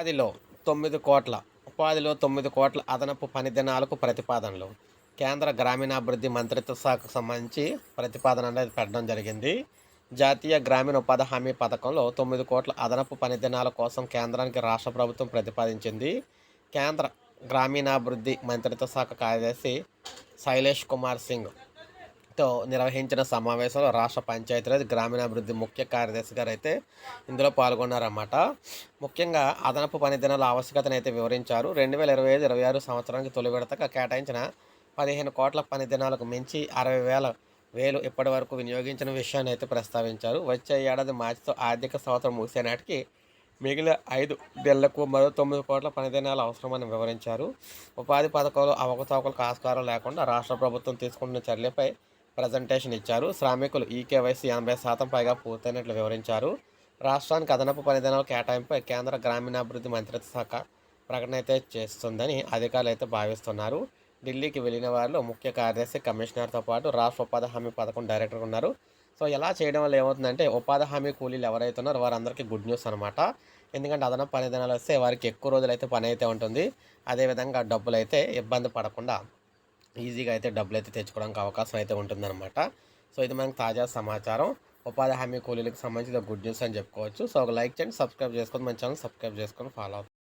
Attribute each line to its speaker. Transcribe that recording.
Speaker 1: ఉపాధిలో తొమ్మిది కోట్ల ఉపాధిలో తొమ్మిది కోట్ల అదనపు పని దినాలకు ప్రతిపాదనలు. కేంద్ర గ్రామీణాభివృద్ధి మంత్రిత్వ శాఖకు సంబంధించి ప్రతిపాదన అనేది పెట్టడం జరిగింది. జాతీయ గ్రామీణ ఉపాధి హామీ పథకంలో తొమ్మిది కోట్ల అదనపు పని దినాల కోసం కేంద్రానికి రాష్ట్ర ప్రభుత్వం ప్రతిపాదించింది. కేంద్ర గ్రామీణాభివృద్ధి మంత్రిత్వ శాఖ కార్యదర్శి శైలేష్ కుమార్ సింగ్ తో నిర్వహించిన సమావేశంలో రాష్ట్ర పంచాయతీరాజ్ గ్రామీణాభివృద్ధి ముఖ్య కార్యదర్శి గారు అయితే ఇందులో పాల్గొన్నారన్నమాట. ముఖ్యంగా అదనపు పనిదినాల ఆవశ్యకతను అయితే వివరించారు. రెండు వేల ఇరవై ఐదు ఇరవై ఆరు సంవత్సరానికి తొలి విడతగా కేటాయించిన పదిహేను కోట్ల పని దినాలకు మించి అరవై వేల వేలు ఇప్పటి వరకు వినియోగించిన విషయాన్ని అయితే ప్రస్తావించారు. వచ్చే ఏడాది మార్చితో ఆర్థిక సంవత్సరం ముగిసే నాటికి మిగిలిన ఐదు నెలలకు మరో తొమ్మిది కోట్ల పనిదినాలు అవసరమని వివరించారు. ఉపాధి పథకాలు అవకతవకలకు ఆస్కారం లేకుండా రాష్ట్ర ప్రభుత్వం తీసుకుంటున్న చర్యలపై ప్రజెంటేషన్ ఇచ్చారు. శ్రామికులు ఈ కేవైసీ ఎనభై శాతం పైగా పూర్తయినట్లు వివరించారు. రాష్ట్రానికి అదనపు పనిదినాల కేటాయింపై కేంద్ర గ్రామీణాభివృద్ధి మంత్రిత్వ శాఖ ప్రకటన అయితే చేస్తుందని అధికారులు అయితే భావిస్తున్నారు. ఢిల్లీకి వెళ్ళిన వారిలో ముఖ్య కార్యదర్శి కమిషనర్తో పాటు రాష్ట్ర ఉపాధి హామీ పథకం డైరెక్టర్ ఉన్నారు. సో ఇలా చేయడం వల్ల ఏమవుతుందంటే ఉపాధి హామీ కూలీలు ఎవరైతే ఉన్నారో వారందరికీ గుడ్ న్యూస్ అనమాట ఎందుకంటే అదనపు పని దినాలు వస్తే వారికి ఎక్కువ రోజులు అయితే పని అయితే ఉంటుంది. అదేవిధంగా డబ్బులు అయితే ఇబ్బంది పడకుండా ఈజీగా అయితే డబ్బులు అయితే తెచ్చుకోవడానికి అవకాశం అయితే ఉంటుందన్నమాట. సో ఇది మనకు తాజా సమాచారం. ఉపాధి హామీ కూలీలకు సంబంధించిన గుడ్ న్యూస్ అని చెప్పుకోవచ్చు. సో ఒక లైక్ చేయండి సబ్స్క్రైబ్ చేసుకొని మన ఛానల్ సబ్స్క్రైబ్ చేసుకొని ఫాలో అవుతుంది